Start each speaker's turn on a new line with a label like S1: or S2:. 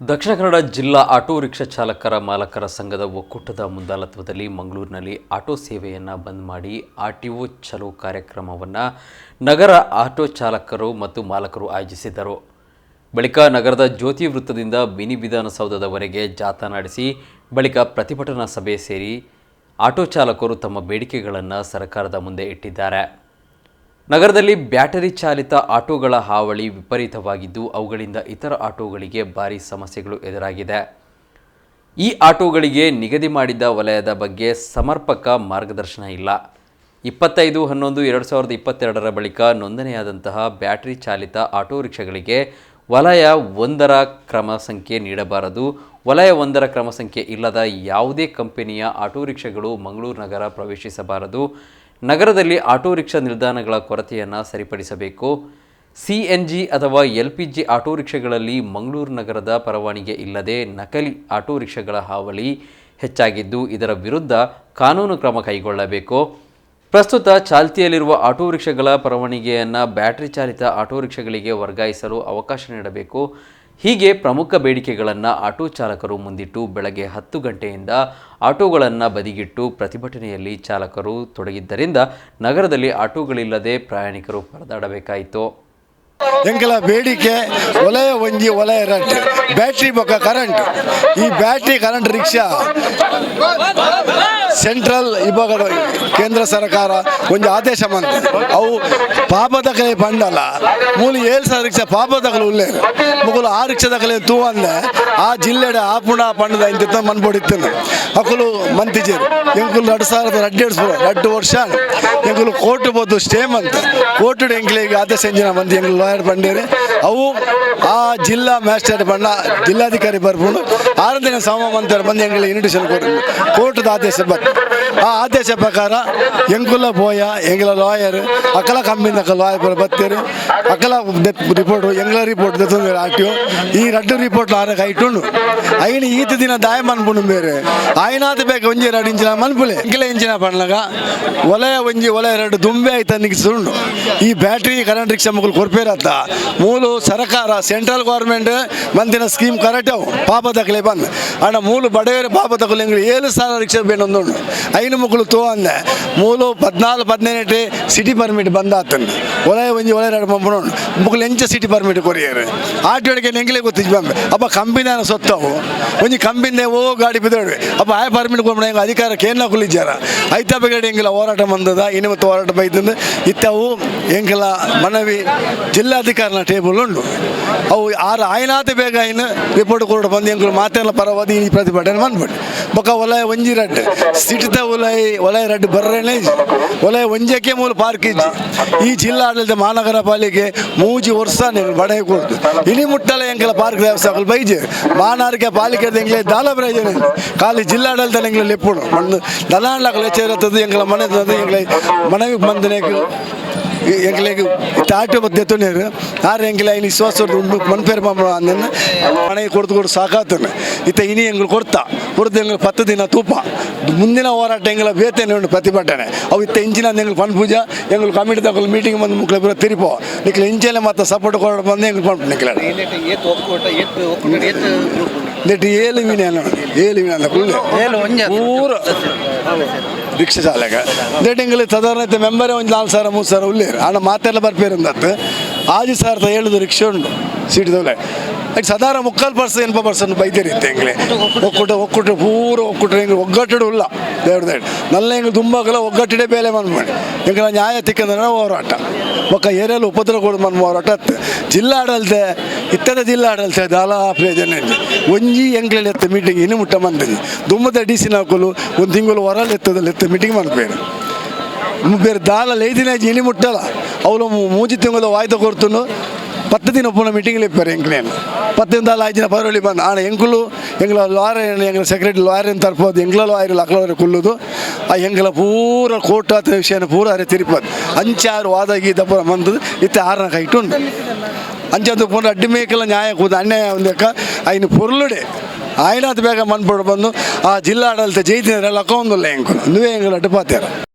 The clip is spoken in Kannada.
S1: ದಕ್ಷಿಣ ಕನ್ನಡ ಜಿಲ್ಲಾ ಆಟೋ ರಿಕ್ಷಾ ಚಾಲಕರ ಮಾಲಕರ ಸಂಘದ ಒಕ್ಕೂಟದ ಮುಂದಾಳತ್ವದಲ್ಲಿ ಮಂಗಳೂರಿನಲ್ಲಿ ಆಟೋ ಸೇವೆಯನ್ನು ಬಂದ್ ಮಾಡಿ ಆರ್ ಟಿ ಒ ಚಲೋ ಕಾರ್ಯಕ್ರಮವನ್ನು ನಗರ ಆಟೋ ಚಾಲಕರು ಮತ್ತು ಮಾಲಕರು ಆಯೋಜಿಸಿದ್ದರು. ಬಳಿಕ ನಗರದ ಜ್ಯೋತಿ ವೃತ್ತದಿಂದ ಮಿನಿ ವಿಧಾನಸೌಧದವರೆಗೆ ಜಾಥಾ ನಡೆಸಿ ಬಳಿಕ ಪ್ರತಿಭಟನಾ ಸಭೆ ಸೇರಿ ಆಟೋ ಚಾಲಕರು ತಮ್ಮ ಬೇಡಿಕೆಗಳನ್ನು ಸರ್ಕಾರದ ಮುಂದೆ ಇಟ್ಟಿದ್ದಾರೆ. ನಗರದಲ್ಲಿ ಬ್ಯಾಟರಿ ಚಾಲಿತ ಆಟೋಗಳ ಹಾವಳಿ ವಿಪರೀತವಾಗಿದ್ದು, ಅವುಗಳಿಂದ ಇತರ ಆಟೋಗಳಿಗೆ ಭಾರಿ ಸಮಸ್ಯೆಗಳು ಎದುರಾಗಿದೆ. ಈ ಆಟೋಗಳಿಗೆ ನಿಗದಿ ಮಾಡಿದ್ದ ವಲಯದ ಬಗ್ಗೆ ಸಮರ್ಪಕ ಮಾರ್ಗದರ್ಶನ ಇಲ್ಲ. ಇಪ್ಪತ್ತೈದು, ಹನ್ನೊಂದು, ಎರಡು ಸಾವಿರದ ಇಪ್ಪತ್ತೆರಡರ ಬಳಿಕ ನೋಂದಣಿಯಾದಂತಹ ಬ್ಯಾಟರಿ ಚಾಲಿತ ಆಟೋ ರಿಕ್ಷಾಗಳಿಗೆ ವಲಯ ಒಂದರ ಕ್ರಮ ಸಂಖ್ಯೆ ನೀಡಬಾರದು. ವಲಯ ಒಂದರ ಕ್ರಮ ಸಂಖ್ಯೆ ಇಲ್ಲದ ಯಾವುದೇ ಕಂಪನಿಯ ಆಟೋ ರಿಕ್ಷಾಗಳು ಮಂಗಳೂರು ನಗರ ಪ್ರವೇಶಿಸಬಾರದು. ನಗರದಲ್ಲಿ ಆಟೋ ರಿಕ್ಷಾ ನಿಲ್ದಾಣಗಳ ಕೊರತೆಯನ್ನು ಸರಿಪಡಿಸಬೇಕು. ಸಿ ಎನ್ ಜಿ ಅಥವಾ ಎಲ್ ಪಿ ಜಿ ಆಟೋ ರಿಕ್ಷಾಗಳಲ್ಲಿ ಮಂಗಳೂರು ನಗರದ ಪರವಾನಿಗೆ ಇಲ್ಲದೆ ನಕಲಿ ಆಟೋ ರಿಕ್ಷಾಗಳ ಹಾವಳಿ ಹೆಚ್ಚಾಗಿದ್ದು, ಇದರ ವಿರುದ್ಧ ಕಾನೂನು ಕ್ರಮ ಕೈಗೊಳ್ಳಬೇಕು. ಪ್ರಸ್ತುತ ಚಾಲ್ತಿಯಲ್ಲಿರುವ ಆಟೋ ರಿಕ್ಷಾಗಳ ಪರವಾನಿಗೆಯನ್ನು ಬ್ಯಾಟರಿ ಚಾಲಿತ ಆಟೋ ರಿಕ್ಷಾಗಳಿಗೆ ವರ್ಗಾಯಿಸಲು ಅವಕಾಶ ನೀಡಬೇಕು. ಹೀಗೆ ಪ್ರಮುಖ ಬೇಡಿಕೆಗಳನ್ನು ಆಟೋ ಚಾಲಕರು ಮುಂದಿಟ್ಟು ಬೆಳಗ್ಗೆ ಹತ್ತು ಗಂಟೆಯಿಂದ ಆಟೋಗಳನ್ನು ಬದಿಗಿಟ್ಟು ಪ್ರತಿಭಟನೆಯಲ್ಲಿ ಚಾಲಕರು ತೊಡಗಿದ್ದರಿಂದ ನಗರದಲ್ಲಿ ಆಟೋಗಳಿಲ್ಲದೆ ಪ್ರಯಾಣಿಕರು ಪರದಾಡಬೇಕಾಯಿತು.
S2: ಎಂಕಲ ಬೇಡಿಕೆ, ಒಲೆಯ ಒಂಜಿ, ಒಲೆಯ ರಟ್ ಬ್ಯಾಟ್ರಿ ಬೊಕ್ಕ ಕರೆಂಟ್. ಈ ಬ್ಯಾಟ್ರಿ, ಕರೆಂಟ್, ರಿಕ್ಷಾ. ಸೆಂಟ್ರಲ್ ಇವಾಗ ಕೇಂದ್ರ ಸರ್ಕಾರ ಒಂದು ಆದೇಶ ಮಂತ ಅವು ಪಾಪದಕಲೆ ಬಂಡಲ್ಲ. ಮೂಲ ಏಳು ಸಾವಿರ ರಿಕ್ಷಾ ಪಾಪದಕಲು ಉಳ್ಳೇ ಮುಗುಲು ಆ ರಿಕ್ಷಾದಕಲೆ ತೂ ಅಂದೆ. ಆ ಜಿಲ್ಲೆಡೆ ಆಪುಣ ಪಂಡದ ಇಂತ ಮನ್ಪೊಡಿತ್ತನು ಅಕುಲು ಮಂತಿಜೇರು ಎಂಕುಲು ಎರಡು ಸಾವಿರದ ರಡ್ಡು ಸಾವಿರ ರಡ್ಡು ವರ್ಷ ಎಂಕುಲು ಕೋರ್ಟ್ ಬೋದು ಸ್ಟೇ ಅಂತ ಕೋರ್ಟ್ ಎಂಕ್ಲಿಗೆ ಆದೇಶ ಎಂಜಿನ ಮಂದಿ ಎಂಕುಲು ಲಾಯರ್ ಪಂಡೇರಿ ಅವು ಆ ಜಿಲ್ಲಾ ಮ್ಯಾಜಿಸ್ಟ್ರೇಟ್ ಬಣ್ಣ, ಜಿಲ್ಲಾಧಿಕಾರಿ ಬರ್ಬೋದು ಆರು ದಿನ ಸಮ ಮಂತ್ರ ಬಂದು ಎಂಗ್ಲ ಇನ್ವಿಟೇಷನ್ ಕೊಟ್ಟು ಕೋರ್ಟ್ದ ಆದೇಶ ಬಂತು. ಆ ಆದೇಶ ಪ್ರಕಾರ ಎಂಕುಲ ಬೋಯ ಎಂಗ್ಲ ಲಾಯರ್ ಅಕಲ ಕಂಬಿನ ಲಾಯರ್ ಬತ್ತೇರು ಅಕಲ ರಿಪೋರ್ಟ್ ಎಂಗ್ಲ ರಿಪೋರ್ಟ್ ದೆತ್ತೊಂದು ಈ ರಡ್ಡು ರಿಪೋರ್ಟ್ ಆರ ಕೈಟುಂಡು ಐನ ಈತ ದಿನ ದಾಯ ಮನ್ಪುಂಡು ಬೇರೆ. ಆಯ್ನಾದ ಬೇಕು ಒಂಜಿ ಎರಡು ಇಂಚಿನ ಮನ್ಪುಲೆ ಎಂಕಿಲ ಇಂಚಿನ ಪಣ್ಣಗ. ಒಲೆಯ ಒಂಜಿ, ಒಲೆಯ ಎರಡು ದುಂಬೆ ಆಯ್ತ ನಿಗಿಸುಂಡು. ಈ ಬ್ಯಾಟ್ರಿ ಕರೆಂಟ್ ರಿಕ್ಷಾ ಮಕ್ಕಳು ಕೊರ್ಪೇರತ್ತ ಮೂಲು ಸರ್ಕಾರ ಸೆಂಟ್ರಲ್ ಗೌರ್ಮೆಂಟ್ ಮಂದಿನ ಸ್ಕೀಮ್ ಕರೆಕ್ಟ್ ಅವು. ಪಾಪ ತಕಲೆ ಬಂದು. ಅಣ್ಣ ಮೂಲು ಬಡವೇರ ಪಾಪ ತಕಲೆ ಏಳು ಸಾವಿರ ರಿಕ್ಷಾ ಬೇನೊಂದು ಐನು ಮಕ್ಕಳು ತೋ ಅಂದೆ. ಮೂಲು ಪದ್ನಾಲ್ಕು ಹದಿನೈದು ಸಿಟಿ ಪರ್ಮಿಟ್ ಬಂದಾತಂದು. ಒಲೆ ಒಂಜಿ ಒಲೆಯ ಎರಡು ಪಂಪುಣು ಮಕ್ಕಳು ಎಂಚ ಸಿಟಿ ಪರ್ಮಿಟ್ ಕೊರಿಯರು. ಆಟೋಡಿಕೆ ನೆಂಗಲೇ ಗೊತ್ತಿದ್ದು ಬಂಬೆ ಅಪ್ಪ ಕಂಪಿನ ಸೊತ್ತವು. ಒಂಜಿ ಕಂಬಿಂದೆ ಓ ಗಾಡಿ ಬಿದ್ದಾಡ್ವಿ ಅಪ್ಪ ಆಯ ಪರ್ಮಿಟ್ ಕೊಡ್ಬಿಡ, ಹೆಂಗ ಅಧಿಕಾರ ಕೇಂದ್ರ ಕುಲಿಜಾರ ಐತ ಬೇಗಡೆ ಎಂಗಿಲ್ಲ ಹೋರಾಟ ಬಂದದ ಇನ್ನು ಮತ್ತು ಹೋರಾಟ ಬೈತಂದು. ಇತ್ತವು ಎಂಗಲ ಮನವಿ ಜಿಲ್ಲಾಧಿಕಾರಿನ ಟೇಬಲ್ ಉಂಡು ಅವು ಆರು ಆಯ್ನಾತ ಬೇಗ ಇನ್ನು ರಿಪೋರ್ಟ್ ಕೊರಡು ಬಂದು ಎಂಗಳು ಮಾತೆಲ್ಲ ಪರವಾದಿ ಈ ಪ್ರತಿಭಟನೆ ಬಂದ್ಬಿಟ್ಟು ಬೊಕ್ಕ ಒಲಯ ಒಂಜಿ ರಡ್ಡು. ಸಿಟಿತ ಒಲಯ ಒಲಯ ರಡ್ಡು ಬರ್ರೇನೆ ಒಲಯ ಒಂಜಕ್ಕೆ ಮೂಲ ಪಾರ್ಕ್ ಇಜ್ಜಿ. ಈ ಜಿಲ್ಲಾಡಳಿತ ಮಹಾನಗರ ಪಾಲಿಕೆ ಮೂಜಿ ವರ್ಷ ನೀವು ಬಡ ಕೊಡ್ತು ಇನಿ ಮುಟ್ಟಲ ಎಂಕಲ ಪಾರ್ಕ್ ದೇವಸ್ಥಾನ ಬೈಜೆ. ಮಹಾನಗರ ಪಾಲಿಕೆ ಎಂಗ್ಲೆ ದಾಲ ಪ್ರಯೋಜನ ಖಾಲಿ ಜಿಲ್ಲಾಡಳಿತ ಎಂಗ್ಲೆ ಲೆಪ್ಪುಡು. ಮಣ್ಣು ದಲಾಂಡ್ಲಕ ಲೆಚ್ಚರತ್ತದು ಎಂಗ್ಲ ಮನೆ ಎಂಗ್ಲೆ ಮನವಿ ಬಂದನೆಗೆ ಎಂಗ್ಲೆಗ್ தாட்டு ಬದ್ದೆ ತೊನೇರು ಆರು ಎಂಗ್ಲ ಇನಿ ವಿಶ್ವಾಸ ಉಂಡು ಮನ್ಪೇರು ಮಾಮ ಅಂದನ್ನು ಮನೆಗೆ ಕೊಡ್ದು ಕೊಡು ಸಾಕಾತನ ಇತ್ತ ಇನಿ ಎಂಗ್ಳು ಕೊಡ್ತಾ? ಕೊಡ್ದು ಎಂಗ್ಳು ಪತ್ತು ದಿನ ತೂಪ. ಮುಂದಿನ ಹೋರಾಟ ಎಂಗ್ಲ ಬೇತೇನೆ ಉಂಡು ಪ್ರತಿಭಟನೆ. ಅವು ಇತ್ತ ಇಂಚಿನ ಎಂಗ್ಳು ಪಣ್ ಪೂಜಾ ಎಂಗ್ಳು ಕಮಿಟಿ ತಗೊಳ್ಳಿ ಮೀಟಿಂಗ್ ಬಂದು ಮುಕ್ಳ ಬರೋ ತಿರುಪೋ. ನಿಕ್ಲ ಇಂಚೆಲೆ ಮತ್ತೆ ಸಪೋರ್ಟ್ ಕೊಡ ಬಂದು ಎಂಗ್ಳು ಪಣ್ ನಿಕ್ಲ. ಏಳು ವಿನ ಅಲ್ಲ. ಕುಳ್ಳೆ
S3: ಏಳು ಒಂಜ.
S2: ಪೂರ ರಿಕ್ಷಾ ಚಾಲಕ ದೇಟಿಂಗ್ಲಿ ಸಾಧಾರಣ ಮೆಂಬರೇ ಒಂದು ನಾಲ್ಕು ಸಾವಿರ ಮೂರು ಸಾವಿರ ಉಳ್ಳೇರು ಹಣ ಮಾತೆಲ್ಲ ಬರ್ಪೇರು ಆಜಿ ಸಾರ್ ಸಾವಿರದ ಏಳುದು ರಿಕ್ಷಾ ಉಂಡು ಸೀಟ್ ದೊಲೆ. ಅದು ಸದಾರ ಮುಕ್ಕಾಲು ಪರ್ಸೆಂಟ್ ಎನ್ಪ ಪರ್ಸೆಂಟ್ ಬೈತಿರುತ್ತೆ ಎಂಗ್ಲೆ ಒಕ್ಕೂಟ ಒಕ್ಕೂಟ, ಪೂರ ಒಕ್ಕೂಟ ಹೆಂಗೆ ಒಗ್ಗಟ್ಟು ಇಲ್ಲ. ದೇವ್ರ ದೇಡ್ ನಲ್ಲ ಹೆಂಗೆ ತುಂಬಾಗಲ ಒಗ್ಗಟ್ಟಿಡೆ ಬೇಲೆ ಮನ್ ಮಾಡಿ. ಹೆಂಗೆ ನ್ಯಾಯ ತಿಕ್ಕಂದ್ರೆ ಹೋರಾಟ. ಒಕ್ಕ ಏರಿಯಲ್ಲಿ ಉಪದ್ರ ಕೊಡು ಮನ್ ಹೋರಾಟ ಜಿಲ್ಲಾಡಳಿತ ಇತ್ತದ ಜಿಲ್ಲಾಡಳಿತ ದಾಲ ಪ್ರಯೋಜನ ಒಂಜಿ ಎಂಗ್ಲೇ ಎತ್ತ ಮೀಟಿಂಗ್ ಇನ್ನು ಮುಟ್ಟ ಮಂದಿ ದುಮ್ಮದ ಡಿ ಸಿ ನಾಲ್ಕಲು ಒಂದು ತಿಂಗಳು ಹೊರಲ್ಲಿ ಎತ್ತದಲ್ಲಿ ಎತ್ತ ಮೀಟಿಂಗ್ ಮನ್ಪೇರು ಬೇರೆ ದಾಲ ಲೈದಿನ ಇನಿ ಮುಟ್ಟಲ್ಲ. ಅವಳು ಮೂಜಿ ತಿಂಗಳ ವಾಯ್ದ ಕೊಡ್ತನು ಪತ್ತು ದಿನ ಪುನಃ ಮೀಟಿಂಗ್ ಇಪ್ಪಾರೆ ಎಂಕ್ಲೇನು ಪತ್ತು ದಿನ ದಾಲ ಐದು ದಿನ ಪರವಳಿ ಬಂದು ಆ ಎಂಕುಲು ಎಂಗ್ಲ ಲಾರ ಎಂಗ್ಲ ಸೆಕ್ರೆಟರಿ ಲಾಯರ್ ಅಂತ ತರ್ಪೋದು ಎಂಗ್ಲ ಲಾಯರ್ ಅಕ್ಲವರೆ ಕುಲ್ಲುದು ಆ ಎಂಗ್ಲ ಪೂರ ಕೋರ್ಟ್ ಆತ ವಿಷಯನ ಪೂರ ಅರೆ ತಿರುಪದು ಅಂಚಾರು ವಾದ ಗೀತ ಪೂರ ಮಂದು ಇತ್ತ ಆರನ ಕೈಟುಂಡು ಅಂಚದು ಪೂರ ಅಡ್ಡಿ ಮೇಕೆಲ್ಲ ನ್ಯಾಯ ಕೂದ ಅನ್ಯಾಯ ಒಂದಕ್ಕ ಐನು ಪೊರ್ಲುಡೆ ಆಯ್ನಾದ ಬೇಗ ಮನ್ಪಡು ಬಂದು ಆ ಜಿಲ್ಲಾಡಳಿತ ಜೈತಿನ ಲಕ್ಕ ಒಂದಿಲ್ಲ ಎಂಕು ನೀವೇ ಎಂಗ್ಲ ಅಡ್ಡು